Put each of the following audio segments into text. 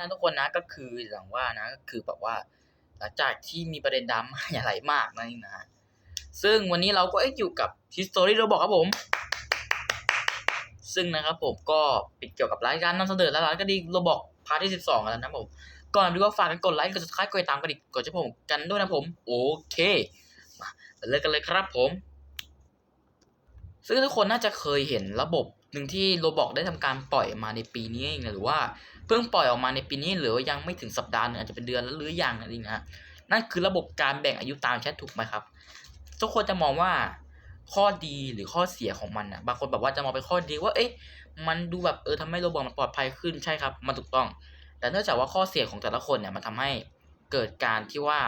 นะทุกคนนะก็คือหลังว่านะก็คือแบบว่า หลังจากที่มีประเด็นดราม่าอย่างไรมากนั่นเองนะฮะซึ่งวันนี้เราก็อยู่กับ History เราบอกครับผม ซึ่งนะครับผมก็ปิดเกี่ยวกับรายการนำเสนอและร้านก็ดีเราบอกพาร์ทที่12กันแล้วนะผม ก่อนดูว่าฝากกันกดไลค์กด subscribe กดติดตามกันอีกกดจะผมกันด้วยนะผม โอเคมาเริ่มกันเลยครับผม ซึ่งทุกคนน่าจะเคยเห็นระบบหนึ่งที่โรบอกได้ทำการปล่อยมาในปีนี้เองนะหรือว่า เพิ่งปล่อยออกมาในปีนี้หรือว่ายังไม่ถึงสัปดาห์หนึ่งอาจจะเป็นเดือนแล้วหรือยังอะไรนะฮะนั่นคือระบบการแบ่งอายุตามแชทถูกไหมครับทุกคนจะมองว่าข้อดีหรือข้อเสียของมันนะบางคนแบบว่าจะมองเป็นข้อดีว่าเอ๊ะมันดูแบบเออทำให้โรบอกมันปลอดภัยขึ้นใช่ครับ มันถูกต้อง แต่เนื่องจากว่าข้อเสียของแต่ละคนเนี่ยมันทำให้เกิดการที่ว่า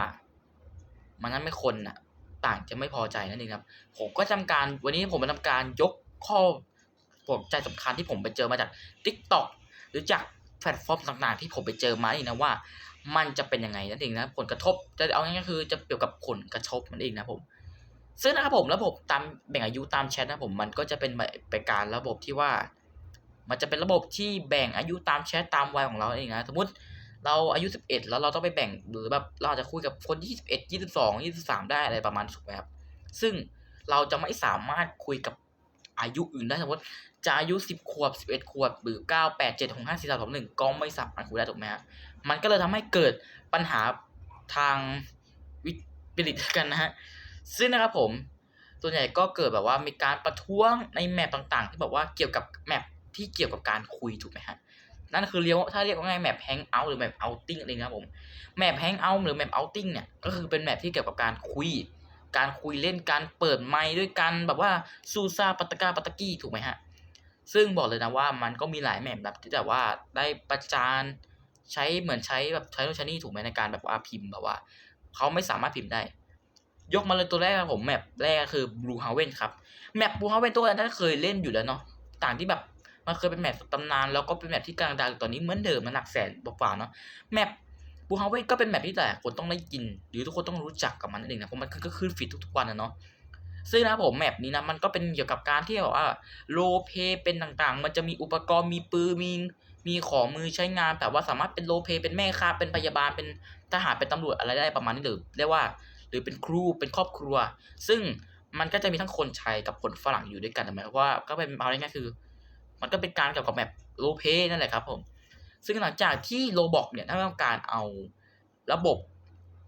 มันนั้นไม่คนน่ะ ต่างจะไม่พอใจนั่นเองครับ ผมก็ทำการวันนี้ผมมาทำการยกข้อผมใจสำคัญที่ผมไปเจอมาจาก Tik t o อกหรือจาก แพลตฟอร์มต่างๆ ที่ผมไปเจอมานี่นะว่า มันจะเป็นยังไงนั่นเองนะผลกระทบจะเอาง่ายๆคือจะเกี่ยวกับผลกระทบนั่นเองนะผม ซึ่งนะครับผมระบบตามแบ่งอายุตามแชทนะผมมันก็จะเป็นไปการระบบที่ว่า มันจะเป็นระบบที่แบ่งอายุตามแชทตามวัยของเราเองนะสมมติเราอายุ 11 แล้วเราต้องไปแบ่งหรือแบบเราจะคุยกับคนที่21 22 23 ได้อะไรประมาณถูกไหมครับซึ่งเราจะไม่สามารถคุยกับอายุอื่นได้สมมติ จะอายุ 10 ขวบ 11 ขวบ หรือ 9 8 7 6 5 4 3 2 1 ก็ไม่สามารถคุยได้ถูกไหมฮะมันก็เลยทำให้เกิดปัญหาทางวิปริตกันนะฮะ ซึ่งนะครับผม ส่วนใหญ่ก็เกิดแบบว่ามีการประท้วงในแมปต่างๆ ที่แบบว่าเกี่ยวกับแมปที่เกี่ยวกับการคุยถูกไหมฮะ นั่นคือเรียกว่าถ้าเรียกว่าไงแมปแฮงเอาท์หรือแมปเอาติ้งอะไรนะครับผม แมปแฮงเอาท์หรือแมปเอาติ้งเนี่ย ก็คือเป็นแมปที่เกี่ยวกับการคุย การคุยเล่น การเปิดไมค์ด้วยกันแบบว่าซูซาปัตตกาปัตตกี้ถูกไหมฮะ ซึ่งบอกเลยนะว่ามันก็มีหลายแมปแบบที่แบบว่าได้ประจานใช้เหมือนใช้แบบใช้โนช้นี่ถูกไหมในการแบบว่าพิมพ์แบบว่าเขาไม่สามารถพิมพ์ได้ ยกมาเลยตัวแรกครับผมแมปแรกคือ Blue Haven ครับแมป Blue Haven ตัวนั้นถ้าเคยเล่นอยู่แล้วเนาะต่างที่แบบมันเคยเป็นแมปตำนานแล้วก็เป็นแมปที่กลังดังตอนนี้เหมือนเดิมมันหลักแสนกว่าเนาะแมป Blue Haven ก็เป็นแมปที่แต่คนต้องได้กิน หรือทุกคนต้องรู้จักกับมันนั่นเองนะเพราะมันก็ขึ้นฟีดทุกๆวันนะเนาะ ซึ่งนะผมแมปนี้นะมันก็เป็นเกี่ยวกับการที่แบบว่าโลเพเป็นต่างๆ มันจะมีอุปกรณ์มีปืนมีมีของมือใช้งาน แต่ว่าสามารถเป็นโลเพเป็นแม่ค้าเป็นพยาบาลเป็นทหารเป็นตำรวจอะไรได้ประมาณนี้หรือเรียกว่า หรือเป็นครูเป็นครอบครัว ซึ่งมันก็จะมีทั้งคนไทยกับคนฝรั่งอยู่ด้วยกันถูกไหมว่าก็เป็นเอาง่ายๆคือ มันก็เป็นการเกี่ยวกับแบบโลเพนั่นแหละครับผมซึ่งหลังจากที่โลบอกเนี่ยได้ทำการเอาระบบ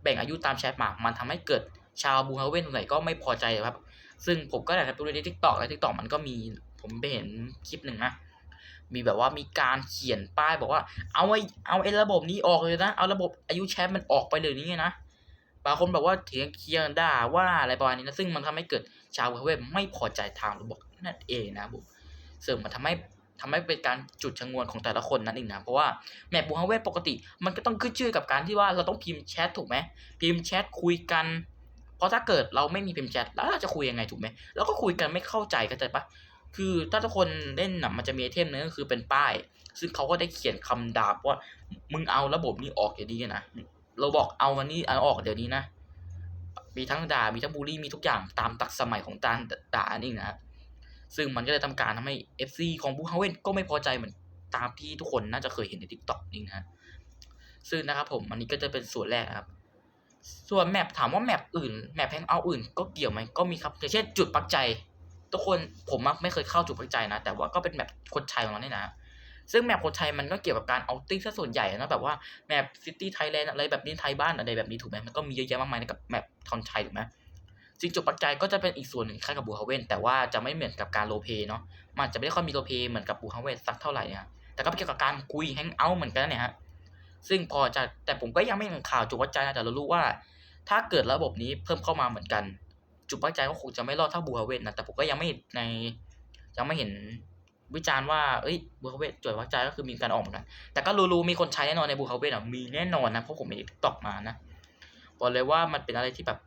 แบ่งอายุตามแชทมา มันทำให้เกิดชาวบูฮาเวนตรงไหนก็ไม่พอใจครับ ซึ่งผมก็ได้ดูในทิกตอกในทิกตอกมันก็มีผมไปเห็นคลิปหนึ่งนะมีแบบว่ามีการเขียนป้ายบอกว่า เอาไอ้เอาไอ้ระบบนี้ออกเลยนะ เอาระบบอายุแชทมันออกไปเลยนี้นะบางคนแบบว่าเถียงเคียงด่าว่าอะไรประมาณนี้นะซึ่งมันทำให้เกิดชาวเว็บไม่พอใจทางระบบนั่นเองนะผมซึ่งมันทำให้ทำให้เป็นการจุดชงวนของแต่ละคนนั่นเองนะเพราะว่าแมปบูฮาเว่ปกติ มันก็ต้องขึ้นชื่อกับการที่ว่าเราต้องพิมพ์แชทถูกไหมพิมพ์แชทคุยกัน เพราะถ้าเกิดเราไม่มีพิมพ์แชทแล้วเราจะคุยยังไงถูกไหมเราก็คุยกันไม่เข้าใจกันใจปะคือถ้าทุกคนเล่นน่ะมันจะมีไอเทมนึงก็คือเป็นป้าย ซึ่งเขาก็ได้เขียนคำดาบว่ามึงเอาระบบนี้ออกอย่างนี้นะเราบอกเอาวันนี้เอาออกเดี๋ยวนี้นะมีทั้งด่ามีทั้งบูลลี่มีทุกอย่างตามตักสมัยของการด่านี่นะซึ่งมันก็เลยทำการทำให้ FC ของบูฮาเวนก็ไม่พอใจเหมือนตามที่ทุกคนน่าจะเคยเห็นใน TikTok นี่นะซึ่งนะครับผมอันนี้ก็จะเป็นส่วนแรกครับ ส่วนแมปถามว่าแมปอื่นแมปแฮงเอาอื่น ก็เกี่ยวไหมก็มีครับอย่างเช่นจุดปักใจ ทุกคนผมมักไม่เคยเข้าจุดปักใจนะ แต่ว่าก็เป็นแมปคนไทยของเราเนี่ยนะ ซึ่งแมปคนไทยมันก็เกี่ยวกับการเอาติ้งซะส่วนใหญ่นะแบบว่าแมปซิตี้ไทยแลนด์อะไรแบบนี้ไทยบ้านอะไรแบบนี้ถูกไหมมันก็มีเยอะแยะมากมายในกับแมปทอนไทยถูกไหมจริงจุดปักใจก็จะเป็นอีกส่วนหนึ่งคล้ายกับบูฮาเวนแต่ว่าจะไม่เหมือนกับการโลเปเนาะมันจะไม่ได้ค่อยมีโลเปเหมือนกับบูฮาเวนสักเท่าไหร่นะแต่ก็เกี่ยวกับการคุยแฮงเอาท์เหมือนกันเนี่ยฮะ ซึ่งพอจะแต่ผมก็ยังไม่เห็นข่าวจุดปักใจนะแต่เรารู้ว่า ถ้าเกิดระบบนี้เพิ่มเข้ามาเหมือนกัน จุดปักใจก็คงจะไม่รอดเท่าบูฮาเว่นะแต่ผมก็ยังไม่เห็นในยังไม่เห็นวิจารณ์ว่าเอ้ยบูคาเวตจดวักใจก็คือมีการออกเหมือนกัน แต่ก็รู้ๆมีคนใช้แน่นอนในบูคาเวตอะมีแน่นอนนะเพราะผมไปตอกมานะบอกเลยว่ามันเป็นอะไรที่แบบ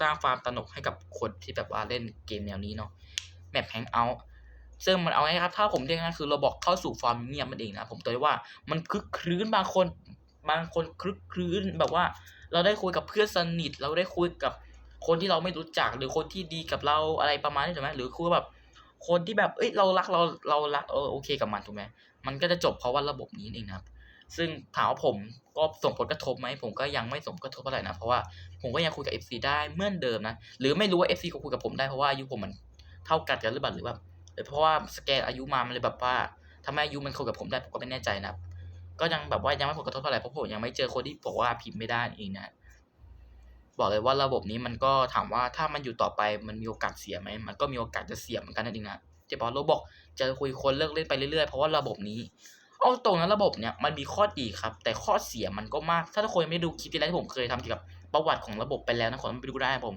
สร้างความตนกให้กับคนที่แบบว่าเล่นเกมแนวนี้เนาะแมปแฮงเอาท์ ซึ่งมันเอาไงครับ ถ้าผมเรียกง่ายคือเราบอกเข้าสู่ฟอร์มเงียบมันเองนะ ผมตัวว่ามันคึกครื้นบางคน บางคนคึกครื้นแบบว่า เราได้คุยกับเพื่อนสนิท เราได้คุยกับคนที่เราไม่รู้จัก หรือคนที่ดีกับเราอะไรประมาณนี้ถูกไหมหรือคุยแบบ คนที่แบบเอ้ยเรารักเราเรารักเออโอเคกับมันถูกไหมมันก็จะจบเพราะว่าระบบนี้เองนะครับ ซึ่งถามว่าผมก็ส่งผลกระทบไหมผมก็ยังไม่ส่งผลกระทบเท่าไหร่นะเพราะว่าผมก็ยังคุยกับ FC ได้เหมือนเดิมนะหรือไม่รู้ว่า FC ก็คุยกับผมได้เพราะว่าอายุผมมันเท่ากันกันหรือเปล่าหรือแบบ เพราะว่าสแกนอายุมามันเลยแบบว่าทำไมอายุมันคุยกับผมได้ผมก็ไม่แน่ใจนะครับ ก็ยังแบบว่ายังไม่ผลกระทบเท่าไหร่เพราะผมยังไม่เจอคนที่บอกว่าพิมพ์ไม่ได้เองนะบอกเลยว่าระบบนี้มันก็ถามว่าถ้ามันอยู่ต่อไปมันมีโอกาสเสียไหมมันก็มีโอกาสจะเสียเหมือนกันนั่นเองนะเจ๊บอกโรบอกจะคุยคนเลิกเล่นไปเรื่อยๆเพราะว่าระบบนี้เอาตรงนะระบบเนี้ยมันมีข้อดีครับ แต่ข้อเสียมันก็มาก ถ้าทุกคนยังไม่ดูคลิปที่แล้วที่ผมเคยทำเกี่ยวกับประวัติของระบบไปแล้วนะขอไปดูได้ผม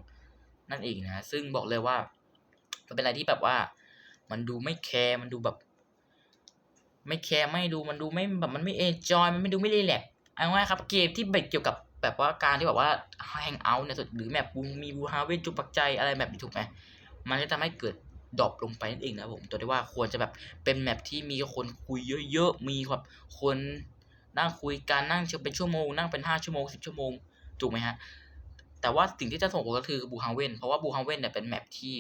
นั่นเองนะซึ่งบอกเลยว่ามันเป็นอะไรที่แบบว่า มันดูไม่แคร์มันดูแบบ ไม่แคร์ไม่ดูมันดูไม่แบบมันไม่เอนจอยมันไม่ดูไม่รีแลกเอาง่ายครับ เกมที่แบบเกี่ยวกับแบบว่าการที่แบบว่าแฮงเอาท์เนี่ยสุดหรือแมปบูมีบูฮาเวนจุปักใจอะไรแบบนี้ถูกไหมมันจะทำให้เกิดดรอปลงไปนั่นเองนะผมตัวที่ว่าควรจะแบบเป็นแมปที่มีคนคุยเยอะๆมีแบบคนนั่งคุยกันนั่งเป็นชั่วโมงนั่งเป็นห้าชั่วโมงสิบชั่วโมงถูกไหมฮะแต่ว่าสิ่งที่จะส่งผลก็คือบูฮาเวนเพราะว่าบูฮาเวนเนี่ยเป็นแมปที่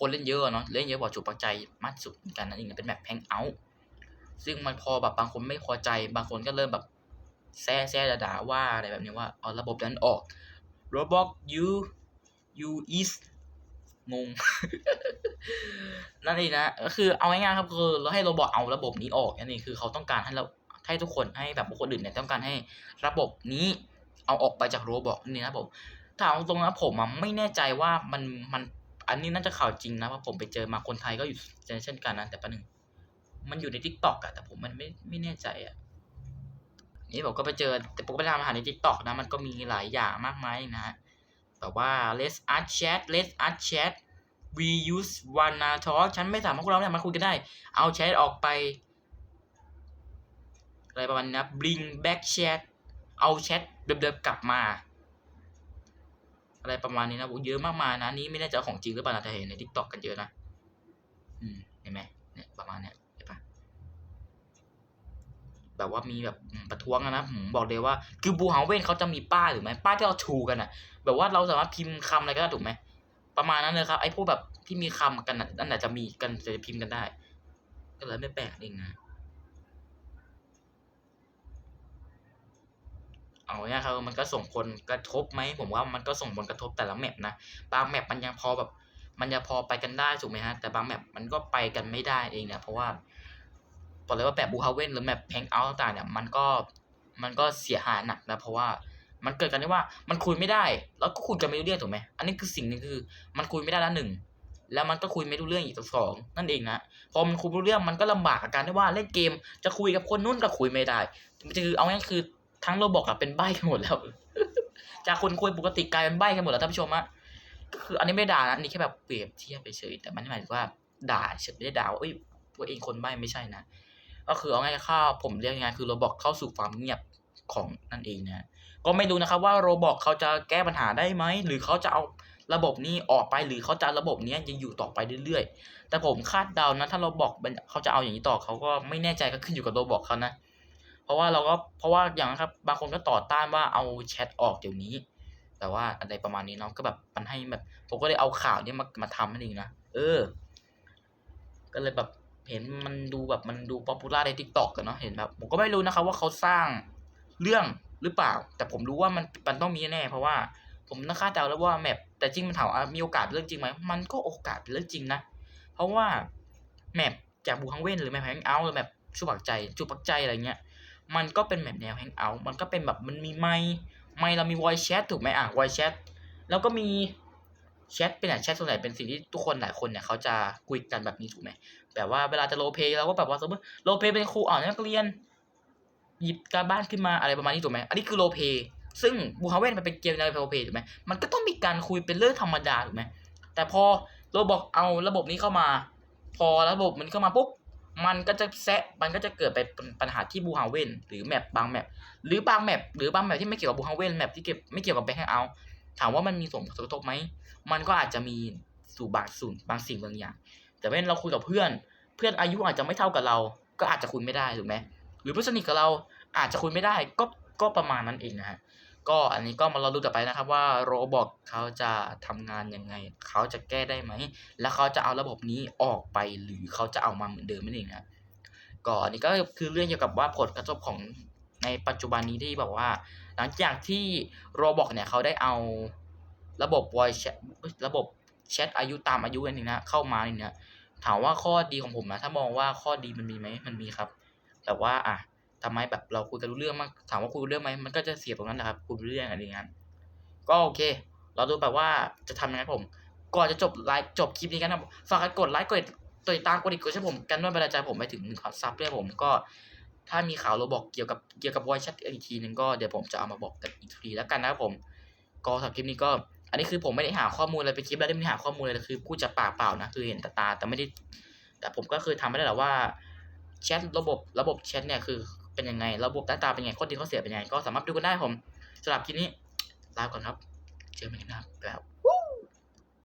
คนเล่นเยอะเนาะเล่นเยอะกว่าจุปักใจมากสุดกันนั่นเองเป็นแมปแฮงเอาท์ซึ่งมันพอแบบบางคนไม่พอใจ บางคนก็เริ่มแบบแซ่แซ่ด่าว่าอะไรแบบนี้ว่าเอาระบบนั้นออก Roblox you you is งง นั่นเองนะก็คือเอาง่ายๆครับคือเราให้โรบอทเอาระบบนี้ออกนั่นเองคือเขาต้องการให้เราให้ทุกคนให้แบบบุคคลอื่นเนี่ยต้องการให้ระบบนี้เอาออกไปจากโรบอทนี่นะผมถามตรงนะผมไม่แน่ใจว่ามันมัน อันนี้น่าจะข่าวจริงนะเพราะผมไปเจอมาคนไทยก็อยู่เช่นกันนะแต่ประหนึ่งมันอยู่ในทิกตอกอะแต่ผมมันไม่ไม่แน่ใจอะนี่ผมก็ไปเจอแต่ผมก็ไปทำอาหารในทิกตอกนะมันก็มีหลายอย่างมากมายนะฮะแบบว่า let's art chat let's art chat we use wanna talk ฉันไม่สามารถพวกเราเนี่ยมาคุยกันได้ เอาแชทออกไป อะไรประมาณนี้นะ bring back chat เอาแชทเดิมๆกลับมา อะไรประมาณนี้นะโอ้เยอะมากมายนะนี่ไม่แน่ใจของจริงหรือเปล่านะแต่เห็นในทิกตอกกันเยอะนะอืมเห็นไหมเนี่ยประมาณเนี้ยแบบว่ามีแบบประท้วงนะผมบอกเลยว่า คือบูฮาเว่นเขาจะมีป้ายหรือไม่ป้ายที่เราชูกันอะ แบบว่าเราสามารถพิมพ์คำอะไรก็ได้ถูกไหมประมาณนั้นเลยครับไอ้พวกแบบที่มีคำกันนั่นแหละจะมีกันจะพิมพ์กันได้ ก็เลยไม่แปลกเองนะ เอาเนี่ยครับมันก็ส่งผลกระทบไหมผมว่ามันก็ส่งผลกระทบแต่ละแมปนะบางแมปมันยังพอแบบ มันยังพอไปกันได้ถูกไหมฮะแต่บางแมปมันก็ไปกันไม่ได้เองเนี่ยเพราะว่าบอกเลยว่าแบบบูฮาเว่นหรือแมปแฮงเอาต่างเนี่ยมันก็มันก็เสียหายหนักนะเพราะว่ามันเกิดกันที่ว่ามันคุยไม่ได้ แล้วก็คุยกันไม่รู้เรื่องถูกไหมอันนี้คือสิ่งหนึงคือ มันคุยไม่ได้ละหนึ่งแล้วมันก็คุยไม่รู้เรื่องอีกสองนั่นเองนะพอมันคุยรู้เรื่องมันก็ลำบากกับการที่ว่าเล่นเกม จะคุยกับคนนู้นก็คุยไม่ได้คือเอาง่ายคือ ทั้งโรบอกอะเป็นใบ้กันหมดแล้ว จากคนคุยปกติกลายเป็นใบ้กันหมดแล้วท่านผู้ชมอะก็คืออันนี้ไม่ด่านะอันนี้แค่แบบเปรียบเทียบเฉยๆแต่มันไม่หมายถึงว่าด่าเฉยไม่ได้ด่าว่าเอ้ยตัวเองคนใบ้ไม่ใช่นะก็คือเอาง่ายๆข้าผมเรียกยังไงคือโรบอกเข้าสู่ความเงียบของนั่นเองนะก็ไม่รู้นะครับว่าโรบอกเขาจะแก้ปัญหาได้ไหมหรือเขาจะเอาระบบนี้ออกไปหรือเขาจะระบบนี้ยังอยู่ต่อไปเรื่อยๆ แต่ผมคาดเดานะถ้าเราบอกเขาจะเอาอย่างนี้ต่อเขาก็ไม่แน่ใจก็ขึ้นอยู่กับโรบอกเขานะ ราะว่าเราก็เพราะว่าอย่างนะครับ บางคนก็ต่อต้านว่าเอาแชทออกเดี๋ยวนี้ แต่ว่าอะไรประมาณนี้เนาะก็แบบมันให้แบบผมก็เลยเอาข่าวนี้มามาทำนั่นเองนะเออ ก็เลยแบบเห็นมันดูแบบมันดูป๊อปปูล่าในทิกตอกกันเนาะเห็นแบบผมก็ไม่รู้นะครับ ว่าเขาสร้างเรื่องหรือเปล่า แต่ผมรู้ว่ามันมันต้องมีแน่เพราะว่า ผมน่าคาดเดาแล้วว่าแมปแต่จริงมันถามว่ามีโอกาสเป็นเรื่องจริงไหมมันก็โอกาสเป็นเรื่องจริงนะเพราะว่าแมปจากบูฮังเว่นหรือแมปแฮงเอาท์หรือแมปชูปักใจจูปักใจอะไรเงี้ย มันก็เป็นแมปแนวแฮงเอาท์มันก็เป็นแบบมันมีไมค์ไมค์เรามี voice chat ถูกไหมอะ voice chat แล้วก็มีแชทเป็นอะแชทส่วนใหญ่เป็นสิ่งที่ทุกคนหลายคนเนี่ยเขาจะคุยกันแบบนี้ถูกไหมแบบว่าเวลาจะโรลเพย์เราก็แบบว่าสมมติโรลเพย์เป็นครูอ่อนนักเรียน หยิบการบ้านขึ้นมาอะไรประมาณนี้ถูกไหมอันนี้คือโรลเพย์ซึ่งบูฮาเว่นมันเป็นเกมในโรลเพย์ถูกไหมมันก็ต้องมีการคุยเป็นเรื่องธรรมดาถูกไหมแต่พอโรบอกเอาระบบนี้เข้ามา พอระบบมันเข้ามาปุ๊บ มันก็จะแซะมันก็จะเกิดไปปัญหาที่บูฮาเวนหรือแมปบางแมปหรือบางแมปหรือบางแมปที่ไม่เกี่ยวกับบูฮาเวนแมปที่เก็บไม่เกี่ยวกับแบ็คแฮงเอาถามว่ามันมีส่งผลกระทบไหมมันก็อาจจะมีสู่บางส่วนบางสิ่งบางอย่าง แต่เมื่อเราคุยกับเพื่อน เพื่อนอายุอาจจะไม่เท่ากับเรา ก็อาจจะคุยไม่ได้ถูกไหมหรือเพื่อนสนิทกับเราอาจจะคุยไม่ได้ก็ก็ประมาณนั้นเองนะฮะ ก็อันนี้ก็มาเราดูต่อไปนะครับว่าโรบอกเขาจะทำงานยังไง เขาจะแก้ได้ไหม แล้วเขาจะเอาระบบนี้ออกไปหรือเขาจะเอามาเหมือนเดิมนั่นเองนะก็อันนี้ก็คือเรื่องเกี่ยวกับว่าผลกระทบของในปัจจุบันนี้ที่บอกว่า หลังจากที่โรบอกเนี่ยเขาได้เอาระบบ voice ระบบแชทอายุตามอายุอันนี้นะเข้ามาเนี่ยถามว่าข้อดีของผมนะถ้ามองว่าข้อดีมันมีไหมมันมีครับ แต่ว่าอะ ทำไมแบบเราคุยกันรู้เรื่องมากถามว่าคุยรู้เรื่องไหมมันก็จะเสียตรงนั้นนะครับคุยรู้เรื่องอะไรอย่างนั้นก็โอเค เราดูแบบว่าจะทำยังไงผมก่อนจะจบไลฟ์จบคลิปนี้กันนะฝากกดไลค์กดติดตามกดอีกกดให้ผมกันด้วยบรรดาใจผมไปถึงหนึ่งพันซับด้วยผมก็ถ้ามีข่าวเราบอกเกี่ยวกับเกี่ยวกับวอยชัดอีกทีนึงก็เดี๋ยวผมจะเอามาบอกกันอีกทีแล้วกันนะครับผมก็สำหรับคลิปนี้ก็ อันนี้คือผมไม่ได้หาข้อมูลอะไรไปคลิปแล้วไม่ได้หาข้อมูลอะไรคือพูดจากปากเปล่านะคือเห็นต่ตาแต่ไม่ได้ แต่ผมก็คือทำไม่ได้หรอกว่าแชทระบบระบบแชทเนี่ยคือ เป็นยังไง ระบบหน้าตาเป็นยังไงข้อดีข้อเสียเป็นยังไง ก็สามารถดูกันได้ผมสำหรับคลิปนี้ลาก่อนครับ เจอกันใหม่นะครับแบบ